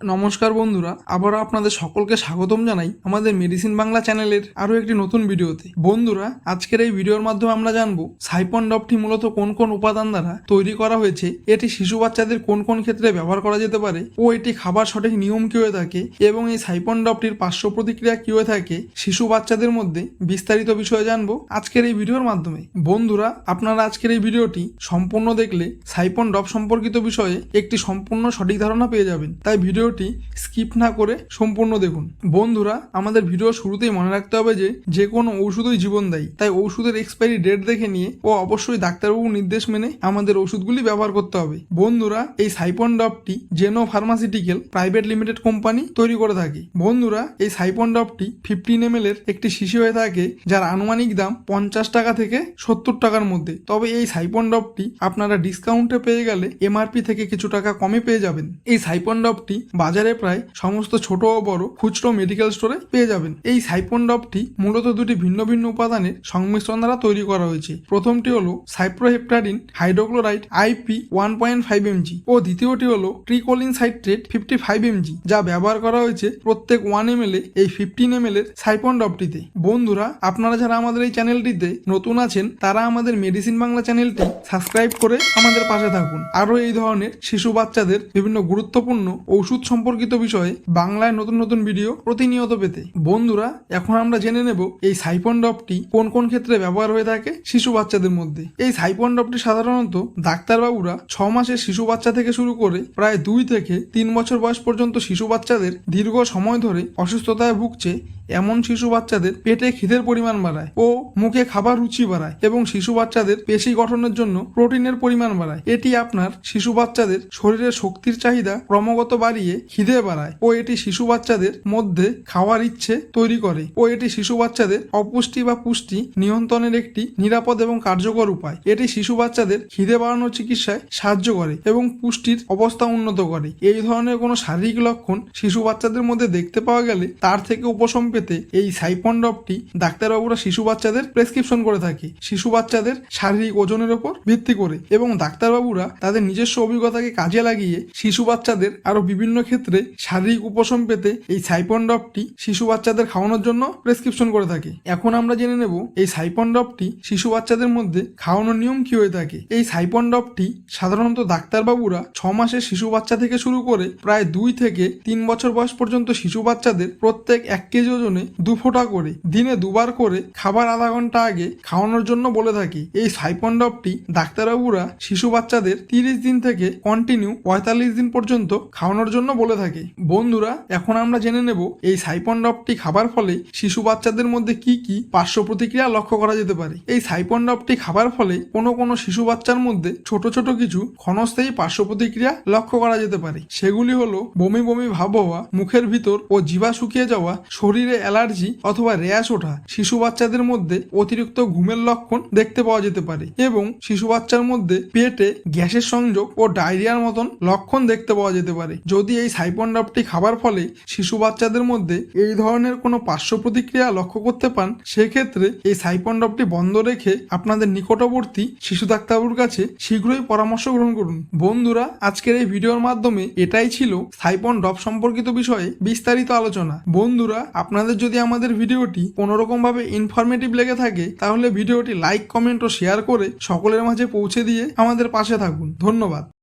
নমস্কার বন্ধুরা, আবারও আপনাদের সকলকে স্বাগতম জানাই আমাদের মেডিসিন বাংলা চ্যানেলের আরও একটি নতুন ভিডিওতে। বন্ধুরা, আজকের এই ভিডিওর মাধ্যমে আমরা জানব, সাইপন ডপটি মূলত কোন কোন উপাদান দ্বারা তৈরি করা হয়েছে, এটি শিশু বাচ্চাদের কোন কোন ক্ষেত্রে ব্যবহার করা যেতে পারে, ও এটি খাবার সঠিক নিয়ম কি হয়ে থাকে, এবং এই সাইপন ডপটির পার্শ্ব প্রতিক্রিয়া কি হয়ে থাকে, শিশু বাচ্চাদের মধ্যে বিস্তারিত বিষয়ে জানব আজকের এই ভিডিওর মাধ্যমে। বন্ধুরা, আপনারা আজকের এই ভিডিওটি সম্পূর্ণ দেখলে সাইপন ডপ সম্পর্কিত বিষয়ে একটি সম্পূর্ণ সঠিক ধারণা পেয়ে যাবেন, তাই ভিডিওটি স্কিপ না করে সম্পূর্ণ দেখুন। বন্ধুরা, আমাদের ভিডিও শুরুতেই মনে রাখতে হবে যে যে কোনো ঔষধই জীবন দেয়। তাই ওষুধের এক্সপায়ারি ডেট দেখে নিয়ে ও অবশ্যই ডাক্তারবাবুর নির্দেশ মেনে আমাদের ওষুধগুলি ব্যবহার করতে হবে। বন্ধুরা, এই সাইপন ডপটি জেনো ফার্মাসিউটিক্যাল প্রাইভেট লিমিটেড কোম্পানি তৈরি করে থাকে। বন্ধুরা, এই সাইপন ডপটি ফিফটিন এম এর একটি শিশি হয়ে থাকে যার আনুমানিক দাম পঞ্চাশ টাকা থেকে সত্তর টাকার মধ্যে। তবে এই সাইপন ডপটি আপনারা ডিসকাউন্টে পেয়ে গেলে এমআরপি থেকে কিছু টাকা কমে পেয়ে যাবেন। এই সাইপন ডপটি বাজারে প্রায় সমস্ত ছোট ও বড় খুচরো মেডিকেল স্টোরে পেয়ে যাবেন। এই সাইপন ডপটি মূলত দুটি ভিন্ন ভিন্ন উপাদানের সংমিশ্রণ দ্বারা তৈরি করা হয়েছে। প্রথমটি হলো cyproheptadine hydrochloride IP one point five mg ও দ্বিতীয়টি হলো tricholine citrate fifty five mg যা ব্যবহার করা হয়েছে প্রত্যেক ওয়ান এম এই ফিফটিন এম এর সাইপন ডপটিতে বন্ধুরা, আপনারা যারা আমাদের এই চ্যানেলটিতে নতুন আছেন, তারা আমাদের মেডিসিন বাংলা চ্যানেলটি সাবস্ক্রাইব করে আমাদের পাশে থাকুন। আরও এই ধরনের শিশু বাচ্চাদের বিভিন্ন গুরুত্বপূর্ণ ওষুধ সম্পর্কিত বিষয়ে বাংলায় নতুন নতুন ভিডিও প্রতিনিয়ত পেতে। বন্ধুরা, এখন আমরা জেনে নেব এই সাইপন ডপটি কোন কোন ক্ষেত্রে ব্যবহার হয়ে থাকে শিশু বাচ্চাদের মধ্যে। এই সাইপন ডপটি সাধারণত ডাক্তারবাবুরা ছ মাসের শিশু বাচ্চা থেকে শুরু করে প্রায় দুই থেকে তিন বছর বয়স পর্যন্ত শিশু বাচ্চাদের দীর্ঘ সময় ধরে অসুস্থতায় ভুগছে এমন শিশু বাচ্চাদের পেটে খিদের পরিমাণ বাড়ায় ও মুখে খাবার রুচি বাড়ায় এবং শিশু বাচ্চাদের পেশি গঠনের জন্য প্রোটিনের পরিমাণ বাড়ায়। এটি আপনার শিশু বাচ্চাদের শরীরের শক্তির চাহিদা ক্রমাগত বাড়িয়ে খিদে বাড়ায় ও এটি শিশু বাচ্চাদের মধ্যে খাওয়ার ইচ্ছে তৈরি করে ও এটি শিশু বাচ্চাদের অপুষ্টি বা পুষ্টি নিয়ন্ত্রণের একটি নিরাপদ এবং কার্যকর উপায়। এটি শিশু বাচ্চাদের খিদে বাড়ানোর চিকিৎসায় সাহায্য করে এবং পুষ্টির অবস্থা উন্নত করে। এই ধরনের কোনো শারীরিক লক্ষণ শিশু বাচ্চাদের মধ্যে দেখতে পাওয়া গেলে তার থেকে উপশম পেতে এই সাইপন ড্রপটি ডাক্তারবাবুরা শিশু বাচ্চাদের প্রেসক্রিপশন করে থাকে। শিশু বাচ্চাদের শারীরিক ওজনের ওপর ভিত্তি করে এবং ডাক্তারবাবুরা তাদের নিজস্ব অভিজ্ঞতাকে কাজে লাগিয়ে শিশু বাচ্চাদের আরও বিভিন্ন ক্ষেত্রে শারীরিক উপশম পেতে এই সাইপন ড্রপটি শিশু বাচ্চাদের খাওয়ানোর জন্য প্রেসক্রিপশন করে থাকে। এখন আমরা জেনে নেব এই সাইপন ড্রপটি শিশু বাচ্চাদের মধ্যে খাওয়ানোর নিয়ম কি হয়ে থাকে। এই সাইপন ড্রপটি সাধারণত ডাক্তারবাবুরা ছ মাসের শিশু বাচ্চা থেকে শুরু করে প্রায় দুই থেকে তিন বছর বয়স পর্যন্ত শিশু বাচ্চাদের প্রত্যেক এক কেজি দু ফোঁটা করে দিনে দুবার করে খাবার আধা ঘণ্টা আগে খাওয়ানোর জন্য বলে থাকি। এই সাইপন ডাক্তারবাবুরা শিশু বাচ্চাদের তিরিশ দিন থেকে কন্টিনিউ পঁয়তাল্লিশ দিন পর্যন্ত খাওয়ানোর জন্য বলে থাকে। বন্ধুরা, এখন আমরা জেনে নেব এই সাইপন ড্রপটি খাবার ফলে শিশু বাচ্চাদের মধ্যে কি কি পার্শ্ব প্রতিক্রিয়া লক্ষ্য করা যেতে পারে। এই সাইপন ড্রপটি খাবার ফলে কোনো কোনো শিশু বাচ্চার মধ্যে ছোট ছোট কিছু ক্ষণস্থায়ী পার্শ্ব প্রতিক্রিয়া লক্ষ্য করা যেতে পারে। সেগুলি হলো বমি বমি ভাব হওয়া, মুখের ভিতর ও জিভা শুকিয়ে যাওয়া, শরীরে অ্যালার্জি অথবা র্যাশ ওঠা শিশু বাচ্চাদের মধ্যে অতিরিক্ত ঘুমের লক্ষণ দেখতে পাওয়া যেতে পারে এবং শিশু বাচ্চার মধ্যে পেটে গ্যাসের সংযোগ ও ডায়রিয়ার মতন লক্ষণ দেখতে পাওয়া যেতে পারে। যদি এই সাইপন ড্রপটি খাবার ফলে শিশু বাচ্চাদের মধ্যে এই ধরনের কোনো পার্শ্ব প্রতিক্রিয়া লক্ষ্য করতে পান, সেক্ষেত্রে এই সাইপন ড্রপটি বন্ধ রেখে আপনাদের নিকটবর্তী শিশু ডাক্তারবাবুর কাছে শীঘ্রই পরামর্শ গ্রহণ করুন। বন্ধুরা, আজকের এই ভিডিওর মাধ্যমে এটাই ছিল সাইপন ড্রপ সম্পর্কিত বিষয়ে বিস্তারিত আলোচনা। বন্ধুরা, আপনাদের যদি আমাদের ভিডিওটি কোনোরকম ভাবে ইনফরমেটিভ লেগে থাকে, তাহলে ভিডিওটি লাইক কমেন্ট ও শেয়ার করে সকলের মাঝে পৌঁছে দিয়ে আমাদের পাশে থাকুন। ধন্যবাদ।